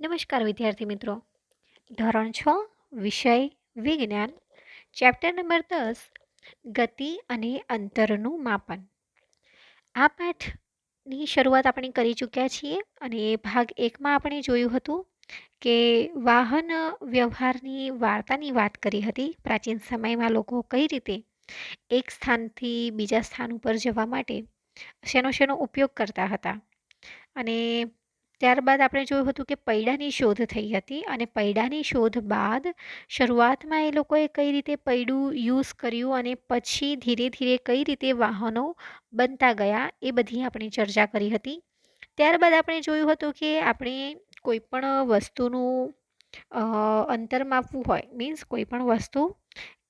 નમસ્કાર વિદ્યાર્થી મિત્રો. ધોરણ છ, વિષય વિજ્ઞાન, ચેપ્ટર નંબર દસ, ગતિ અને અંતરનું માપન. આ પાઠની શરૂઆત આપણે કરી ચૂક્યા છીએ અને ભાગ એકમાં આપણે જોયું હતું કે વાહન વ્યવહારની વાર્તાની વાત કરી હતી. પ્રાચીન સમયમાં લોકો કઈ રીતે એક સ્થાનથી બીજા સ્થાન ઉપર જવા માટે શેનો શેનો ઉપયોગ કરતા હતા. અને ત્યારબાદ આપણે જોયું હતું કે પૈડાની શોધ થઈ હતી અને પૈડાની શોધ બાદ શરૂઆતમાં એ લોકોએ કઈ રીતે પૈડું યુઝ કર્યું અને પછી ધીરે ધીરે કઈ રીતે વાહનો બનતા ગયા એ બધી આપણે ચર્ચા કરી હતી. ત્યારબાદ આપણે જોયું હતું કે આપણે કોઈ પણ વસ્તુનું અંતર માપવું હોય મીન્સ કોઈ પણ વસ્તુ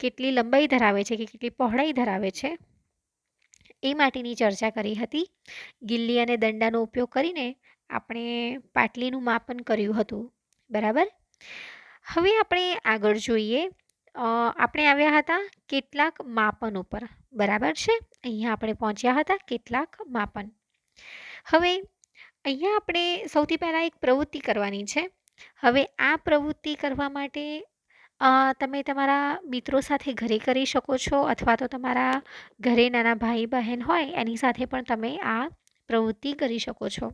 કેટલી લંબાઈ ધરાવે છે કે કેટલી પહોળાઈ ધરાવે છે, એ માટેની ચર્ચા કરી હતી. ગિલ્લી અને દંડાનો ઉપયોગ કરીને આપણે પાટલીનું માપન કર્યું હતું, બરાબર? હવે આપણે આગળ જોઈએ આપણે આવ્યા હતા કેટલાક માપન ઉપર, બરાબર છે? અહીંયા આપણે પહોંચ્યા હતા કેટલાક માપન. હવે અહીંયા આપણે સૌથી પહેલાં એક પ્રવૃત્તિ કરવાની છે. હવે આ પ્રવૃત્તિ કરવા માટે તમે તમારા મિત્રો સાથે ઘરે કરી શકો છો અથવા તો તમારા ઘરે નાના ભાઈ બહેન હોય એની સાથે પણ તમે આ પ્રવૃત્તિ કરી શકો છો.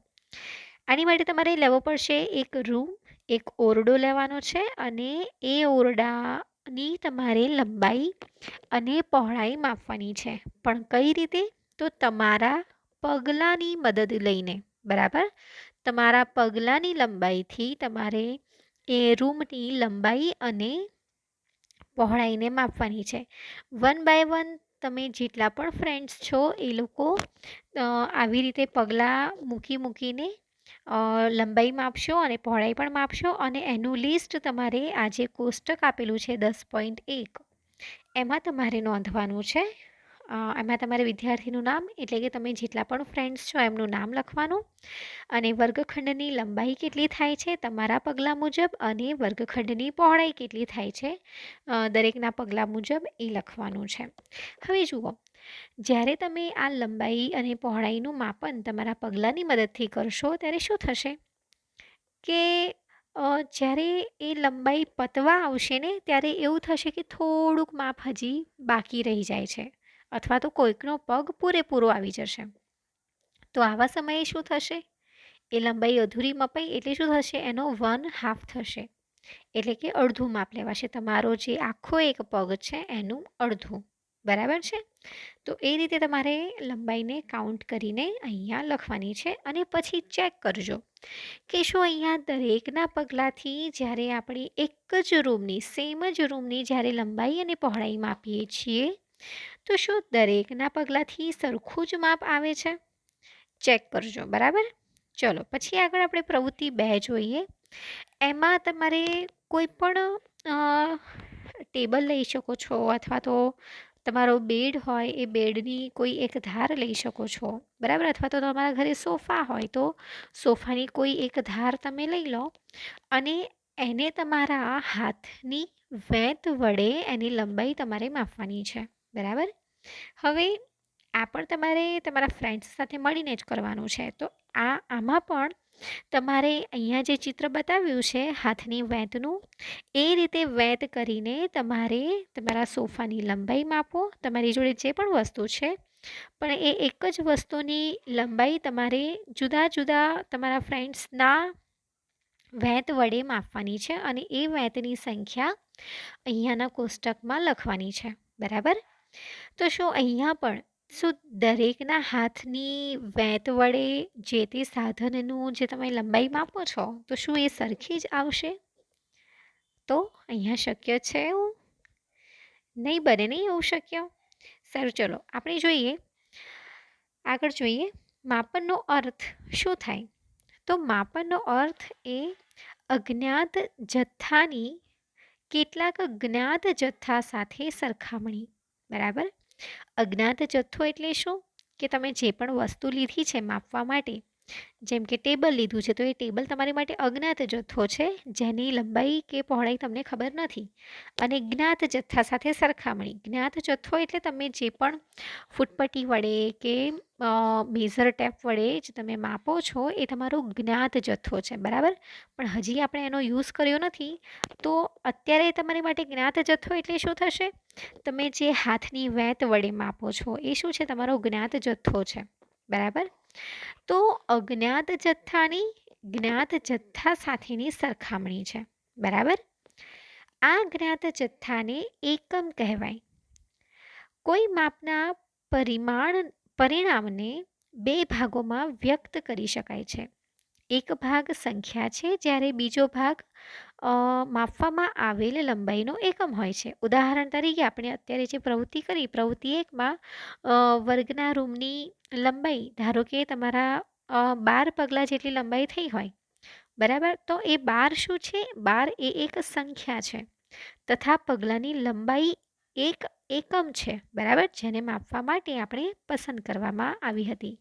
આની માટે તમારે લેવો પડશે એક રૂમ, એક ઓરડો લેવાનો છે અને એ ઓરડાની તમારે લંબાઈ અને પહોળાઈ માપવાની છે. પણ કઈ રીતે? તો તમારા પગલાંની મદદ લઈને, બરાબર? તમારા પગલાંની લંબાઈથી તમારે એ રૂમની લંબાઈ અને પહોળાઈને માપવાની છે. વન બાય વન તમે જેટલા પણ ફ્રેન્ડ્સ છો એ લોકો આવી રીતે પગલાં મૂકી મૂકીને લંબાઈ માપશો અને પહોળાઈ પણ માપશો અને એનું લિસ્ટ તમારે આ જે કોષ્ટક આપેલું છે દસ પોઈન્ટ એક. એમાં તમારે નોંધવાનું છે. એમાં તમારે વિદ્યાર્થીનું નામ એટલે કે તમે જેટલા પણ ફ્રેન્ડ્સ છો એમનું નામ લખવાનું અને વર્ગખંડની લંબાઈ કેટલી થાય છે તમારા પગલાં મુજબ અને વર્ગખંડની પહોળાઈ કેટલી થાય છે દરેકના પગલાં મુજબ એ લખવાનું છે. હવે જુઓ જ્યારે તમે આ લંબાઈ અને પહોળાઈનું માપન તમારા પગલાંની મદદથી કરશો, ત્યારે શું થશે? કે જ્યારે એ લંબાઈ પતવા આવશે ને, ત્યારે એવું થશે કે થોડુંક માપ હજી બાકી રહી જાય છે અથવા તો કોઈકનો પગ પૂરેપૂરો આવી જશે. તો આવા સમયે શું થશે? એ લંબાઈ અધૂરી મપાઈ એટલે શું થશે? એનો વન હાફ થશે. એટલે કે અડધું માપ લેવાશે. તમારો જે આખો એક પગ છે, એનું અડધું. બરાબર છે? તો એ રીતે તમારે લંબાઈને કાઉન્ટ કરીને અહીંયા લખવાની છે અને પછી ચેક કરજો કે શું અહીંયા દરેકના પગલાંથી જ્યારે આપણે એક જ રૂમની સેમ જ રૂમની જ્યારે લંબાઈ અને પહોળાઈ માપીએ છીએ, તો શું દરેકના પગલાંથી સરખું જ માપ આવે છે? ચેક કરજો, બરાબર? ચલો, પછી આગળ આપણે પ્રવૃત્તિ બે જોઈએ. એમાં તમારે કોઈ પણ ટેબલ લઈ શકો છો અથવા તો તમારો બેડ હોય એ બેડની કોઈ એક ધાર લઈ શકો છો, બરાબર? અથવા તો તમારા ઘરે સોફા હોય તો સોફાની કોઈ એક ધાર તમે લઈ લો અને એને તમારા હાથની વેત વડે એની લંબાઈ તમારે માપવાની છે, બરાબર? હવે આ પણ તમારે તમારા ફ્રેન્ડ્સ સાથે મળીને જ કરવાનું છે, તો આ આમાં પણ તમારે અહીંયા જે ચિત્ર બતાવ્યું છે, હાથની વેંતનું, એ રીતે વેંત કરીને તમારે તમારા સોફાની લંબાઈ માપો. તમારી જોડે જે પણ વસ્તુ છે, પણ એ એક જ વસ્તુની લંબાઈ તમારે જુદા જુદા તમારા ફ્રેન્ડ્સના વેંત વડે માપવાની છે અને એ વેંતની સંખ્યા અહીંયાના કોષ્ટકમાં લખવાની છે. બરાબર? તો શું અહીંયા પણ શું દરેકના હાથની વેંત વડે જે તે સાધનનું જે તમે લંબાઈ માપો છો, તો શું એ સરખી જ આવશે? તો અહીંયા શક્ય છે એવું? નહીં બને, નહીં એવું શક્ય? સારું, ચલો આપણે જોઈએ. આગળ જોઈએ. માપનનો અર્થ શું થાય? તો માપનનો અર્થ એ અજ્ઞાત જથ્થાની કેટલાક જ્ઞાત જથ્થા સાથે સરખામણી. બરાબર? અજ્ઞાત જથ્થો એટલે શું? કે તમે જે પણ વસ્તુ લીધી છે માપવા માટે જેમ કે ટેબલ લીધું છે, તો એ ટેબલ તમારી માટે અજ્ઞાત જથ્થો છે, જેની લંબાઈ કે પહોળાઈ તમને ખબર નથી. અને જ્ઞાત જથ્થા સાથે સરખામણી. જ્ઞાત જથ્થો એટલે તમે જે પણ ફૂટપટ્ટી વડે કે મેઝર ટેપ વડે જે તમે માપો છો, એ તમારો જ્ઞાત જથ્થો છે, બરાબર? પણ હજી આપણે એનો યુઝ કર્યો નથી, તો અત્યારે તમારી માટે જ્ઞાત જથ્થો એટલે શું થશે? તમે જે હાથની વેત વડે માપો છો, એ શું છે? તમારો જ્ઞાત જથ્થો છે, બરાબર? તો અજ્ઞાત જથ્થાની, જ્ઞાત જથ્થા સાથેની સરખામણી છે. બરાબર? આ જ્ઞાત જથ્થાને એકમ કહેવાય. કોઈ માપના પરિમાણ, પરિણામને બે ભાગોમાં વ્યક્ત કરી શકાય છે. એક ભાગ સંખ્યા છે, જ્યારે બીજો ભાગ માપવામાં આવેલ લંબાઈનો એકમ હોય છે. ઉદાહરણ તરીકે આપણે અત્યારે જે પ્રવૃત્તિ કરી, પ્રવૃત્તિ એકમાં વર્ગના રૂમની લંબાઈ, ધારો કે તમારા બાર પગલાં જેટલી લંબાઈ થઈ હોય, બરાબર? તો એ બાર શું છે? બાર એ એક સંખ્યા છે. તથા પગલાંની લંબાઈ એક એકમ છે, બરાબર? જેને માપવા માટે આપણે પસંદ કરવામાં આવી હતી.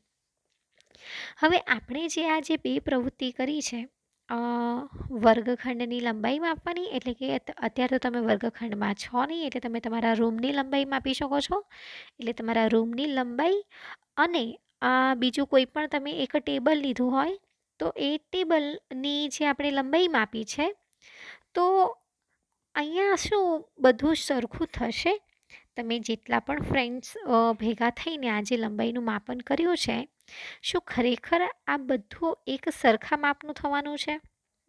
હવે આપણે જે આ જે બે પ્રવૃત્તિ કરી છે વર્ગખંડની લંબાઈ માપવાની, એટલે કે અત્યારે તો તમે વર્ગખંડમાં છો નહીં, એટલે તમે તમારા રૂમની લંબાઈ માપી શકો છો. એટલે તમારા રૂમની લંબાઈ અને બીજું કોઈ પણ તમે એક ટેબલ લીધું હોય, તો એ ટેબલની જે આપણે લંબાઈ માપી છે, તો અહીંયા શું બધું સરખું થશે? તમે જેટલા પણ ફ્રેન્ડ્સ ભેગા થઈને આજે લંબાઈનું માપન કર્યું છે, શું ખરેખર આ બધું એક સરખા માપનું થવાનું છે?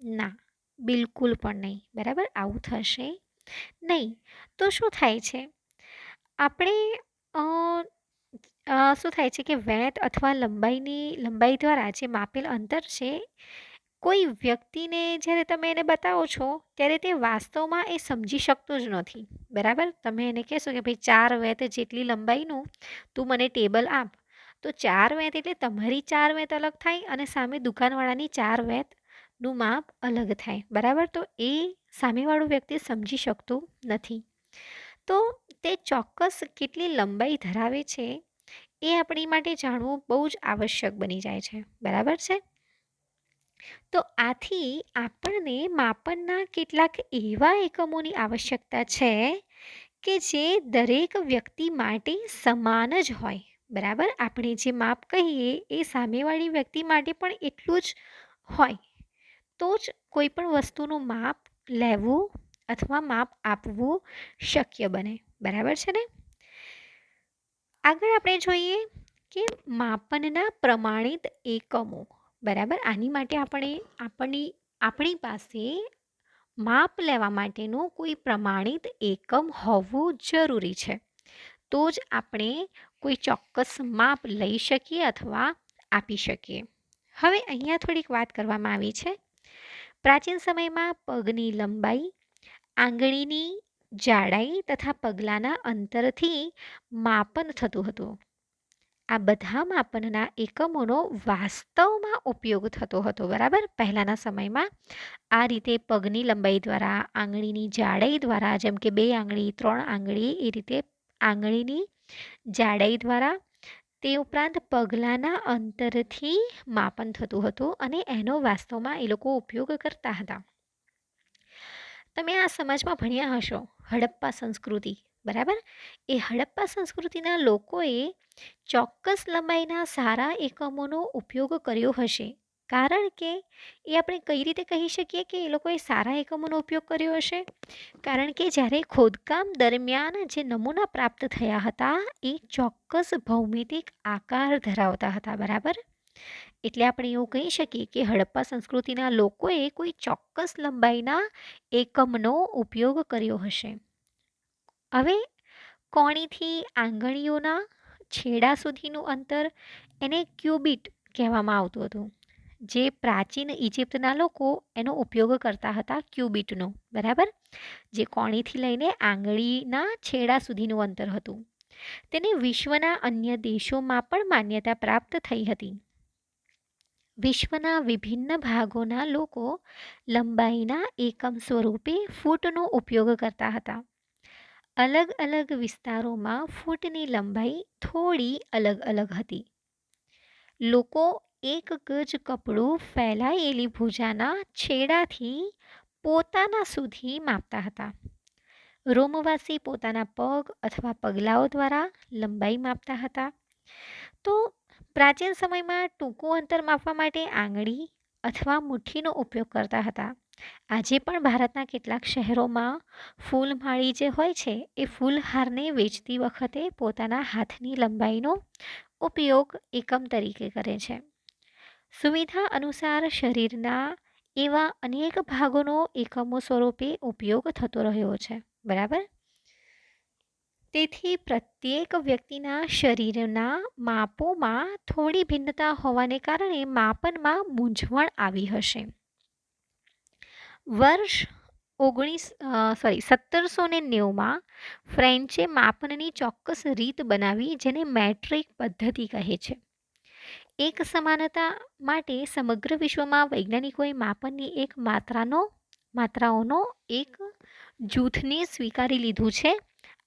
ના, બિલકુલ પણ નહીં. બરાબર? આવું થશે નહીં. તો શું થાય છે? આપણે શું થાય છે કે વેત અથવા લંબાઈની, લંબાઈ દ્વારા જે માપેલ અંતર છે કોઈ વ્યક્તિને જ્યારે તમે એને બતાવો છો, ત્યારે તે વાસ્તવમાં એ સમજી શકતું જ નથી. બરાબર? તમે એને કહેશો કે, ભાઈ ચાર વેત જેટલી લંબાઈનું તું મને ટેબલ આપ. તો ચાર વેત એટલે તમારી ચાર વેત અલગ થાય અને સામે દુકાનવાળાની ચાર વેતનું માપ અલગ થાય. બરાબર? તો એ સામેવાળું વ્યક્તિ સમજી શકતું નથી. તો તે ચોક્કસ કેટલી લંબાઈ ધરાવે છે એ આપણી માટે જાણવું બહુ જ આવશ્યક બની જાય છે. બરાબર છે? તો આથી આપણને માપનના કેટલાક એવા એકમોની આવશ્યકતા છે કે જે દરેક વ્યક્તિ માટે સમાન જ હોય. બરાબર? આપણે જે માપ કહીએ એ સામેવાળી વ્યક્તિ માટે પણ એટલું જ હોય. તો જ કોઈ પણ વસ્તુનું માપ લેવું અથવા માપ આપવું શક્ય બને. બરાબર છે ને? આગળ આપણે જોઈએ કે માપનના પ્રમાણિત એકમો બરાબર? આની માટે આપણે આપણી આપણી પાસે માપ લેવા માટેનું કોઈ પ્રમાણિત એકમ હોવું જરૂરી છે. તો જ આપણે કોઈ ચોક્કસ માપ લઈ શકીએ અથવા આપી શકીએ. હવે અહીંયા થોડીક વાત કરવામાં આવી છે. પ્રાચીન સમયમાં પગની લંબાઈ, આંગળીની જાડાઈ તથા પગલાંના અંતરથી માપન થતું હતું. આ બધા માપનના એકમોનો વાસ્તવમાં ઉપયોગ થતો હતો, બરાબર? પહેલાંના સમયમાં આ રીતે પગની લંબાઈ દ્વારા, આંગળીની જાડાઈ દ્વારા, જેમ કે બે આંગળી, ત્રણ આંગળી, એ રીતે આંગળીની જાડાઈ દ્વારા તે ઉપરાંત પગલાંના અંતરથી માપન થતું હતું અને એનો વાસ્તવમાં એ લોકો ઉપયોગ કરતા હતા. તમે આ સમાજમાં ભણ્યા હશો, હડપ્પા સંસ્કૃતિ. બરાબર? એ હડપ્પા સંસ્કૃતિના લોકોએ ચોક્કસ લંબાઈના સારા એકમોનો ઉપયોગ કર્યો હશે. કારણ કે એ આપણે કઈ રીતે કહી શકીએ કે એ લોકોએ સારા એકમોનો ઉપયોગ કર્યો હશે? કારણ કે જ્યારે ખોદકામ દરમિયાન જે નમૂના પ્રાપ્ત થયા હતા, એ ચોક્કસ ભૌમિતિક આકાર ધરાવતા હતા, બરાબર? એટલે આપણે એવું કહી શકીએ કે હડપ્પા સંસ્કૃતિના લોકોએ કોઈ ચોક્કસ લંબાઈના એકમનો ઉપયોગ કર્યો હશે. હવે કોણીથી આંગળીઓના છેડા સુધીનું અંતર એને ક્યુબિટ કહેવામાં આવતું હતું. જે પ્રાચીન ઇજિપ્તના લોકો એનો ઉપયોગ કરતા હતા ક્યુબિટનો, બરાબર? જે કોણીથી લઈને આંગળીના છેડા સુધીનું અંતર હતું. તેને વિશ્વના અન્ય દેશોમાં પણ માન્યતા પ્રાપ્ત થઈ હતી. વિશ્વના વિભિન્ન ભાગોના લોકો લંબાઈના એકમ સ્વરૂપે ફૂટનો ઉપયોગ કરતા હતા. અલગ અલગ વિસ્તારોમાં ફૂટની લંબાઈ થોડી અલગ અલગ હતી. લોકો એક ગજ કપડું ફેલાયેલી ભુજાના છેડાથી પોતાના સુધી માપતા હતા. રોમવાસી પોતાના પગ અથવા પગલાઓ દ્વારા લંબાઈ માપતા હતા. તો પ્રાચીન સમયમાં ટૂંકું અંતર માપવા માટે આંગળી અથવા મુઠ્ઠીનો ઉપયોગ કરતા હતા. આજે પણ ભારતના કેટલાક શહેરોમાં ફૂલમાળી જે હોય છે, એ ફૂલહારને વેચતી વખતે પોતાના હાથની લંબાઈનો ઉપયોગ એકમ તરીકે કરે છે. સુવિધા અનુસાર શરીરના એવા અનેક ભાગોનો એકમો સ્વરૂપે ઉપયોગ થતો રહ્યો છે, બરાબર? તેથી પ્રત્યેક વ્યક્તિના શરીરના માપોમાં થોડી ભિન્નતા હોવાને કારણે માપનમાં મૂંઝવણ આવી હશે. વર્ષ ઓગણીસ સોરી સત્તરસો ને નેવુંમાં ફ્રેન્ચે માપનની ચોક્કસ રીત બનાવી જેને મેટ્રિક પદ્ધતિ કહે છે. એક સમાનતા માટે સમગ્ર વિશ્વમાં વૈજ્ઞાનિકોએ માપનની એક માત્રાનો, માત્રાઓનો એક જૂથને સ્વીકારી લીધું છે.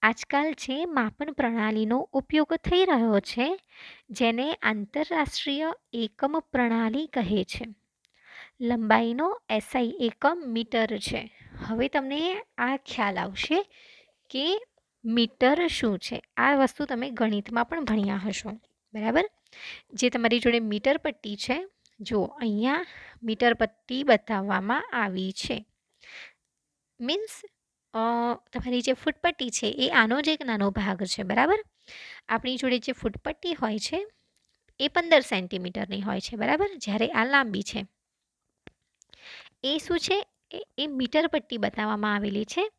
આજકાલ જે માપન પ્રણાલીનો ઉપયોગ થઈ રહ્યો છે, જેને આંતરરાષ્ટ્રીય એકમ પ્રણાલી કહે છે. લંબાઈનો એસઆઈ એકમ મીટર છે. હવે તમને આ ખ્યાલ આવશે કે મીટર શું છે? આ વસ્તુ તમે ગણિતમાં પણ ભણ્યા હશો, બરાબર? જે તમારી જોડે મીટર પટ્ટી છે જો અહીંયા મીટર પટ્ટી બતાવવામાં આવી છે. મીન્સ તમારી જે ફૂટપટ્ટી છે એ આનો જ એક નાનો ભાગ છે, બરાબર? આપણી જોડે જે ફૂટપટ્ટી હોય છે એ પંદર સેન્ટીમીટરની હોય છે, બરાબર? જ્યારે આ લાંબી છે. એ શું છે? એ મીટર પટ્ટી બતાવવામાં આવેલી છે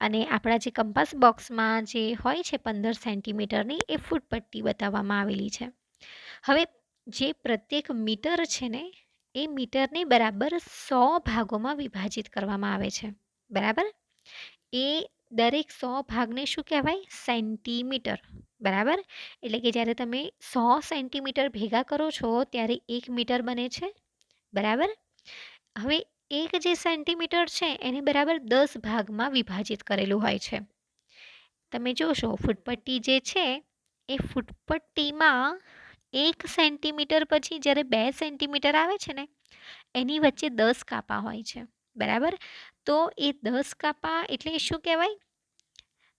અને આપણા જે કંપાસ બોક્સમાં જે હોય છે પંદર સેન્ટીમીટરની, એ ફૂટ પટ્ટી બતાવવામાં આવેલી છે. હવે જે પ્રત્યેક મીટર છે ને, એ મીટરને બરાબર સો ભાગોમાં વિભાજિત કરવામાં આવે છે. બરાબર? એ દરેક સો ભાગને શું કહેવાય? સેન્ટીમીટર. બરાબર? એટલે કે જ્યારે તમે સો સેન્ટીમીટર ભેગા કરો છો, ત્યારે એક મીટર બને છે. બરાબર? હવે એક જે સેન્ટીમીટર છે, એને બરાબર દસ ભાગમાં વિભાજિત કરેલું હોય છે. તમે જોશો, ફૂટપટ્ટી જે છે, એ ફૂટપટ્ટીમાં એક સેન્ટીમીટર પછી જ્યારે બે સેન્ટીમીટર આવે છે ને, એની વચ્ચે દસ કાપા હોય છે. બરાબર? તો એ દસ કાપા એટલે શું કહેવાય?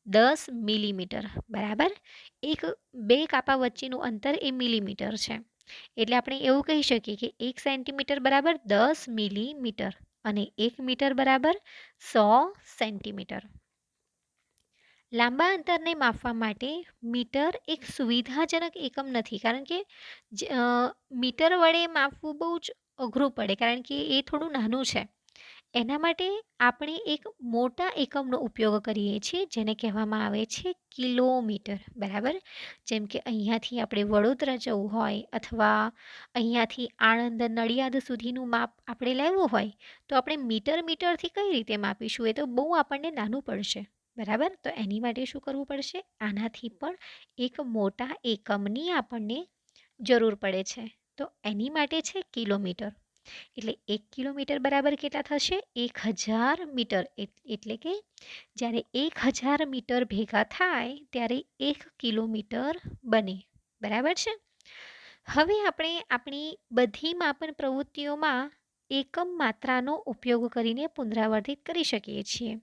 દસ મિલીમીટર. બરાબર? એક બે કાપા વચ્ચેનું અંતર એ મિલીમીટર છે. એટલે આપણે એવું કહી શકીએ કે એક સેન્ટીમીટર બરાબર દસ મિલીમીટર અને એક મીટર બરાબર સો સેન્ટીમીટર. લાંબા અંતરને માપવા માટે મીટર એક સુવિધાજનક એકમ નથી, કારણ કે મીટર વડે માપવું બહુ જ અઘરું પડે, કારણ કે એ થોડું નાનું છે. એના માટે આપણે એક મોટા એકમનો ઉપયોગ કરીએ છીએ, જેને કહેવામાં આવે છે કિલોમીટર, બરાબર? જેમ કે અહીંયાથી આપણે વડોદરા જવું હોય અથવા અહીંયાથી આણંદ, નડિયાદ સુધીનું માપ આપણે લેવું હોય, તો આપણે મીટર મીટરથી કઈ રીતે માપીશું? એ તો બહુ આપણને નાનું પડશે, બરાબર? તો એની માટે શું કરવું પડશે? આનાથી પણ એક મોટા એકમની આપણને જરૂર પડે છે. તો એની માટે છે કિલોમીટર. એટલે એક કિલોમીટર બરાબર કેટલા થશે? એક હજાર મીટર. એટલે કે જ્યારે એક હજાર મીટર ભેગા થાય, ત્યારે એક કિલોમીટર બને. બરાબર છે? હવે આપણે આપણી બધી માપન પ્રવૃત્તિઓમાં એકમ માત્રાનો ઉપયોગ કરીને પુનરાવર્તિત કરી શકીએ છીએ.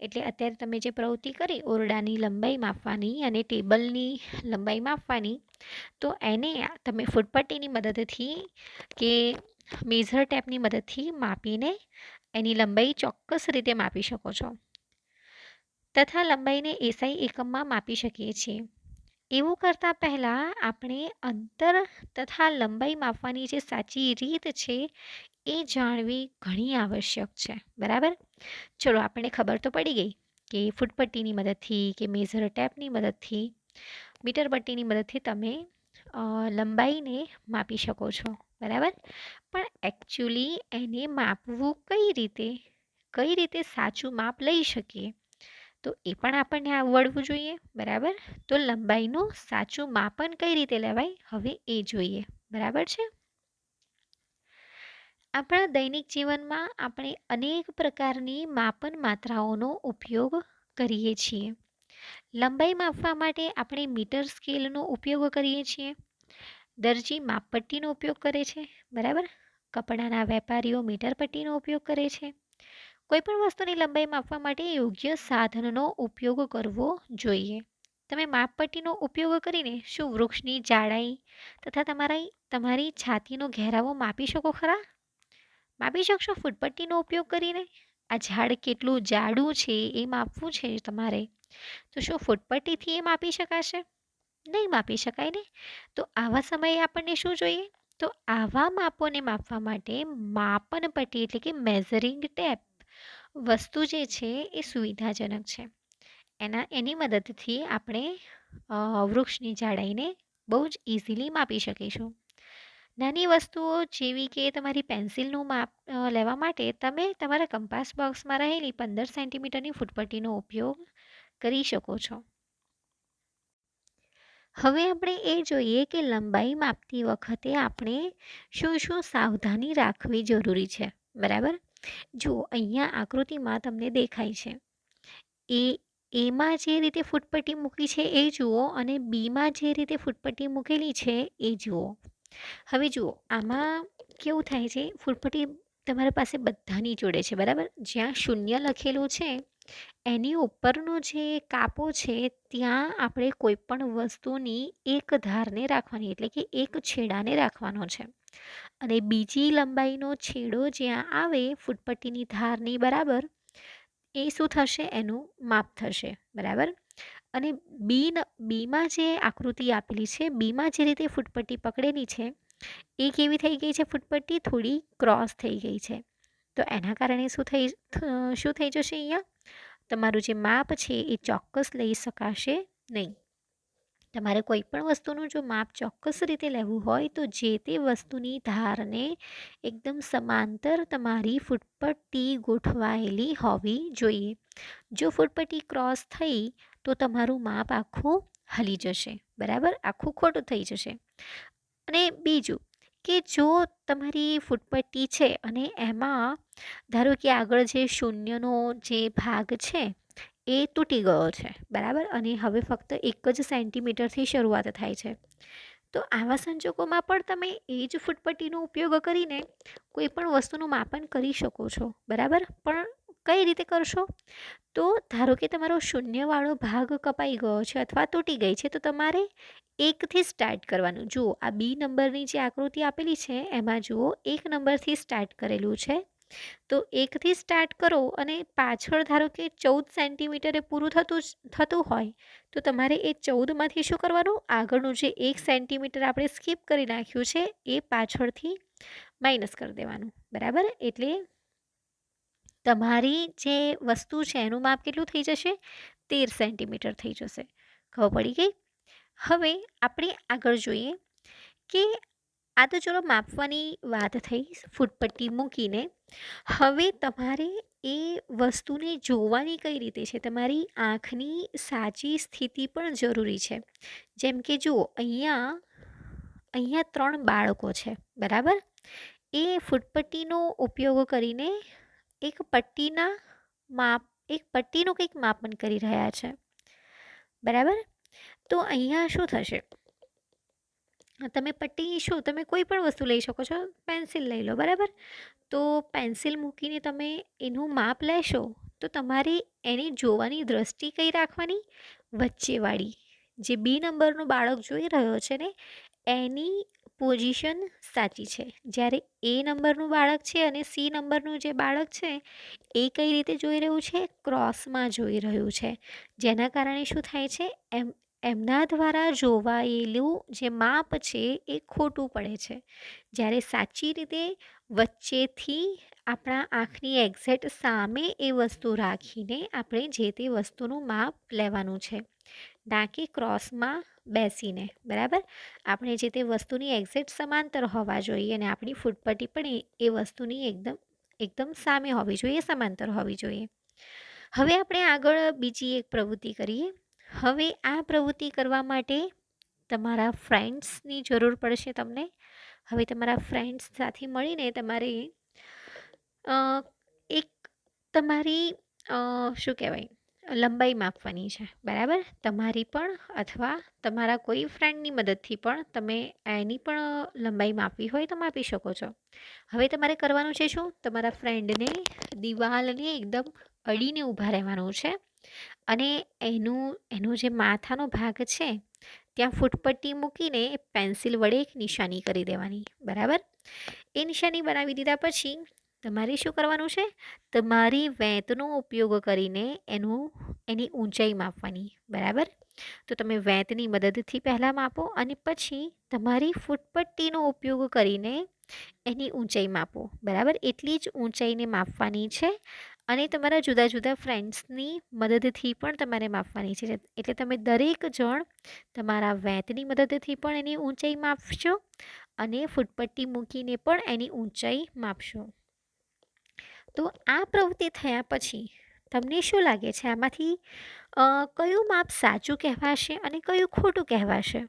એટલે અત્યારે તમે જે પ્રવૃત્તિ કરી, ઓરડાની લંબાઈ માપવાની અને ટેબલની લંબાઈ માપવાની, તો એને તમે ફૂટપટ્ટીની મદદથી કે મેઝર ટેપની મદદથી માપીને એની લંબાઈ ચોક્કસ રીતે માપી શકો છો. તથા લંબાઈને એસઆઈ એકમમાં માપી શકીએ છીએ. એવું કરતાં પહેલાં આપણે અંતર તથા લંબાઈ માપવાની જે સાચી રીત છે એ જાણવી ઘણી આવશ્યક છે. બરાબર? ચલો, આપણને ખબર તો પડી ગઈ કે ફૂટપટ્ટીની મદદથી કે મેઝર ટેપની મદદથી, મીટર પટ્ટીની મદદથી તમે લંબાઈને માપી શકો છો. બરાબર? પણ એકચ્યુઅલી એને માપવું કઈ રીતે? કઈ રીતે સાચું માપ લઈ શકીએ? તો એ પણ આપણને આવડવું જોઈએ, બરાબર? તો લંબાઈનું સાચું માપન કઈ રીતે લેવાય? હવે એ જોઈએ, બરાબર છે? આપણા દૈનિક જીવનમાં આપણે અનેક પ્રકારની માપન માત્રાઓનો ઉપયોગ કરીએ છીએ. લંબાઈ માપવા માટે આપણે મીટર સ્કેલનો ઉપયોગ કરીએ છીએ. દરજી માપપટ્ટીનો ઉપયોગ કરે છે, બરાબર? કપડાના વેપારીઓ મીટર પટ્ટીનો ઉપયોગ કરે છે. કોઈપણ વસ્તુની લંબાઈ માપવા માટે યોગ્ય સાધનનો ઉપયોગ કરવો જોઈએ. તમે માપપટ્ટીનો ઉપયોગ કરીને શું વૃક્ષની જાડાઈ તથા તમારા તમારી છાતીનો ઘેરાવો માપી શકો ખરા? માપી શકશો ફૂટપટ્ટીનો ઉપયોગ કરીને? આ ઝાડ કેટલું જાડું છે એ માપવું છે તમારે. તો શું ફૂટપટ્ટીથી એ માપી શકાશે? નહીં માપી શકાય ને? તો આવા સમયે આપણને શું જોઈએ? તો આવા માપોને માપવા માટે માપન પટ્ટી એટલે કે મેઝરિંગ ટેપ વસ્તુ જે છે એ સુવિધાજનક છે. એના, એની મદદથી આપણે વૃક્ષની જાડાઈને બહુ જ ઇઝીલી માપી શકીશું. નાની વસ્તુઓ જેવી કે તમારી પેન્સિલનું માપ લેવા માટે તમે તમારા કંપાસ બોક્સમાં રહેલી પંદર સેન્ટીમીટરની ફૂટપટ્ટીનો ઉપયોગ કરી શકો છો. હવે આપણે એ જોઈએ કે લંબાઈ માપતી વખતે આપણે શું શું સાવધાની રાખવી જરૂરી છે, બરાબર? જુઓ, અહીંયા આકૃતિમાં તમને દેખાય છે. એ, એમાં જે રીતે ફૂટપટ્ટી મૂકી છે એ જુઓ અને બીમાં જે રીતે ફૂટપટ્ટી મૂકેલી છે એ જુઓ. હવે જુઓ, આમાં કેવું થાય છે? ફૂટપટ્ટી તમારા પાસે બધાની જોડે છે, બરાબર? જ્યાં શૂન્ય લખેલું છે એની ઉપરનો જે કાપો છે, ત્યાં આપણે કોઈપણ વસ્તુની એક ધારને રાખવાની, એટલે કે એક છેડાને રાખવાનો છે. અને બીજી લંબાઈનો છેડો જ્યાં આવે, ફૂટપટ્ટીની ધારની બરાબર, એ શું થશે? એનું માપ થશે, બરાબર? અને બી બીમાં જે આકૃતિ આપેલી છે, બીમાં જે રીતે ફૂટપટ્ટી પકડેલી છે, એ કેવી થઈ ગઈ છે ફૂટપટ્ટી? થોડી ક્રોસ થઈ ગઈ છે. તો એના કારણે શું થઈ શું થઈ જશે અહીંયા? તમારું જે માપ છે એ ચોક્કસ લઈ શકાશે નહીં. તમારે કોઈ પણ વસ્તુનું જો માપ ચોક્કસ રીતે લેવું હોય તો જે તે વસ્તુની ધારને એકદમ સમાંતર તમારી ફૂટપટ્ટી ગોઠવાયેલી હોવી જોઈએ. જો ફૂટપટ્ટી ક્રોસ થઈ તો તમારું માપ આખું હલી જશે. બરાબર? આખું ખોટું થઈ જશે. અને બીજું કે જો તમારી ફૂટપટ્ટી છે અને એમાં ધારો કે આગળ જે શૂન્યનો જે ભાગ છે, એ તૂટી ગયો છે, બરાબર? અને હવે ફક્ત એક જ સેન્ટીમીટરથી શરૂઆત થાય છે. તો આવા સંજોગોમાં પણ તમે એ જ ફૂટપટ્ટીનો ઉપયોગ કરીને કોઈ પણ વસ્તુનું માપન કરી શકો છો, બરાબર? પણ કઈ રીતે કરશો? તો ધારો કે તમારો શૂન્યવાળો ભાગ કપાઈ ગયો છે અથવા તૂટી ગઈ છે, તો તમારે એકથી સ્ટાર્ટ કરવાનું. જુઓ, આ બી નંબરની જે આકૃતિ આપેલી છે, એમાં જુઓ, એક નંબરથી સ્ટાર્ટ કરેલું છે. તો એકથી સ્ટાર્ટ કરો અને પાછળ ધારો કે ચૌદ સેન્ટીમીટરે પૂરું થતું થતું હોય, તો તમારે એ ચૌદમાંથી શું કરવાનું? આગળનું જે એક સેન્ટીમીટર આપણે સ્કીપ કરી નાખ્યું છે, એ પાછળથી માઇનસ કરી દેવાનું. બરાબર? એટલે તમારી જે વસ્તુ છે, એનું માપ કેટલું થઈ જશે? તેર સેન્ટીમીટર થઈ જશે. ખબર પડી ગઈ? હવે આપણે આગળ જોઈએ કે આ તો ચલો માપવાની વાત થઈ, ફૂટપટ્ટી મૂકીને. હવે તમારે એ વસ્તુને જોવાની કઈ રીતે છે? તમારી આંખની સાચી સ્થિતિ પણ જરૂરી છે. જેમ કે જુઓ, અહીંયા અહીંયા ત્રણ બાળકો છે, બરાબર? એ ફૂટપટ્ટીનો ઉપયોગ કરીને એક પટ્ટીના માપ, એક પટ્ટીનું કંઈક માપન કરી રહ્યા છે. બરાબર? તો અહીંયા શું થશે? તમે પટ્ટી શું, તમે કોઈ પણ વસ્તુ લઈ શકો છો, પેન્સિલ લઈ લો, બરાબર? તો પેન્સિલ મૂકીને તમે એનું માપ લેશો, તો તમારે એને જોવાની દ્રષ્ટિ કઈ રાખવાની? વચ્ચેવાળી. જે બી નંબરનું બાળક જોઈ રહ્યો છે ને, એની પોઝિશન સાચી છે. જ્યારે એ નંબરનું બાળક છે અને સી નંબરનું જે બાળક છે, એ કઈ રીતે જોઈ રહ્યું છે? ક્રોસમાં જોઈ રહ્યું છે. જેના કારણે શું થાય છે? એમ, એમના દ્વારા જોવાયેલું જે માપ છે એ ખોટું પડે છે. જ્યારે સાચી રીતે વચ્ચેથી આપણા આંખની એક્ઝેક્ટ સામે એ વસ્તુ રાખીને આપણે જે તે વસ્તુનું માપ લેવાનું છે. ના કે ક્રોસમાં બેસીને, બરાબર? આપણે જે તે વસ્તુની એક્ઝેક્ટ સમાંતર હોવા જોઈએ અને આપણી ફૂટપટ્ટી પણ એ વસ્તુની એકદમ એકદમ સામે હોવી જોઈએ સમાંતર હોવી જોઈએ. હવે આપણે આગળ બીજી એક પ્રવૃત્તિ કરીએ. હવે આ પ્રવૃત્તિ કરવા માટે તમારા ફ્રેન્ડ્સની જરૂર પડશે તમને. હવે તમારા ફ્રેન્ડ્સ સાથે મળીને તમારે એક તમારી શું કહેવાય, લંબાઈ માપવાની છે, બરાબર? તમારી પણ અથવા તમારા કોઈ ફ્રેન્ડની મદદથી પણ તમે એની પણ લંબાઈ માપવી હોય તો માપી શકો છો. હવે તમારે કરવાનું છે શું? તમારા ફ્રેન્ડને દિવાલને એકદમ અડીને ઊભા રહેવાનું છે અને એનું, એનો જે માથાનો ભાગ છે, ત્યાં ફૂટપટ્ટી મૂકીને પેન્સિલ વડે એક નિશાની કરી દેવાની, બરાબર? એ નિશાની બનાવી દીધા પછી તમારે શું કરવાનું છે? તમારી વેંતનો ઉપયોગ કરીને એનું, એની ઊંચાઈ માપવાની, બરાબર? તો તમે વેંતની મદદથી પહેલાં માપો અને પછી તમારી ફૂટપટ્ટીનો ઉપયોગ કરીને એની ઊંચાઈ માપો, બરાબર? એટલી જ ઊંચાઈને માપવાની છે અને તમારા જુદા જુદા ફ્રેન્ડ્સની મદદથી પણ તમારે માપવાની છે. એટલે તમે દરેક જણ તમારા વેંતની મદદથી પણ એની ઊંચાઈ માપશો અને ફૂટપટ્ટી મૂકીને પણ એની ઊંચાઈ માપશો. તો આ પ્રવૃત્તિ થયા પછી તમને શું લાગે છે? આમાંથી કયું માપ સાચું કહેવાશે અને કયું ખોટું કહેવાશે?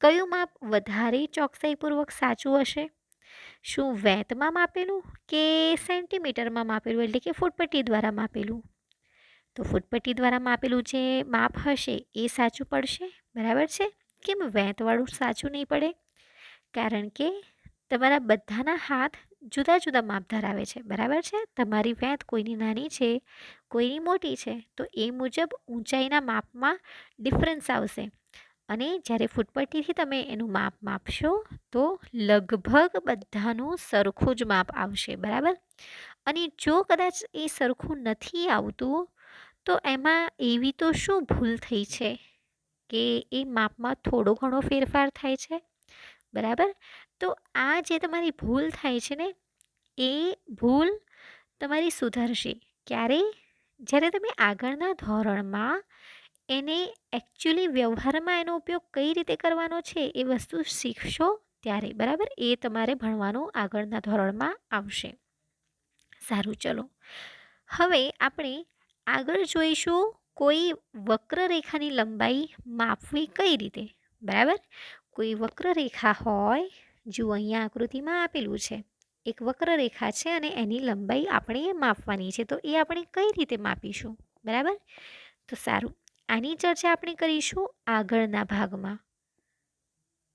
કયું માપ વધારે ચોકસાઈપૂર્વક સાચું હશે? શું વેતમાં માપેલું કે સેન્ટીમીટરમાં માપેલું? એટલે કે ફૂટપટ્ટી દ્વારા માપેલું? તો ફૂટપટ્ટી દ્વારા માપેલું જે માપ હશે એ સાચું પડશે? બરાબર છે? કેમ વેંતવાળું સાચું નહીં પડે? કારણ કે તમારા બધાના હાથ જુદા જુદા માપ ધરાવે છે, બરાબર છે? તમારી વેંત કોઈની નાની છે, કોઈની મોટી છે, તો એ મુજબ ઊંચાઈના માપમાં ડિફરન્સ આવશે. અને જ્યારે ફૂટપટ્ટીથી તમે એનું માપ માપશો, તો લગભગ બધાનું સરખું જ માપ આવશે, બરાબર? અને જો કદાચ એ સરખું નથી આવતું, તો એમાં એવી તો શું ભૂલ થઈ છે? કે એ માપમાં થોડો ઘણો ફેરફાર થાય છે? બરાબર? તો આ જે તમારી ભૂલ થાય છે ને, એ ભૂલ તમારી સુધરશે. ક્યારે? જ્યારે તમે આગળના ધોરણમાં એને એકચ્યુઅલી વ્યવહારમાં એનો ઉપયોગ કઈ રીતે કરવાનો છે એ વસ્તુ શીખશો ત્યારે, બરાબર? એ તમારે ભણવાનું આગળના ધોરણમાં આવશે. સારું, ચલો. હવે આપણે આગળ જોઈશું કોઈ વક્રરેખાની લંબાઈ માપવી કઈ રીતે? બરાબર? કોઈ વક્રરેખા હોય જુઓ અહીંયા આકૃતિમાં આપેલું છે, એક વક્રરેખા છે અને એની લંબાઈ આપણે માપવાની છે, તો એ આપણે કઈ રીતે માપીશું? બરાબર? તો સારું, આની ચર્ચા આપણે કરીશું આગળના ભાગમાં.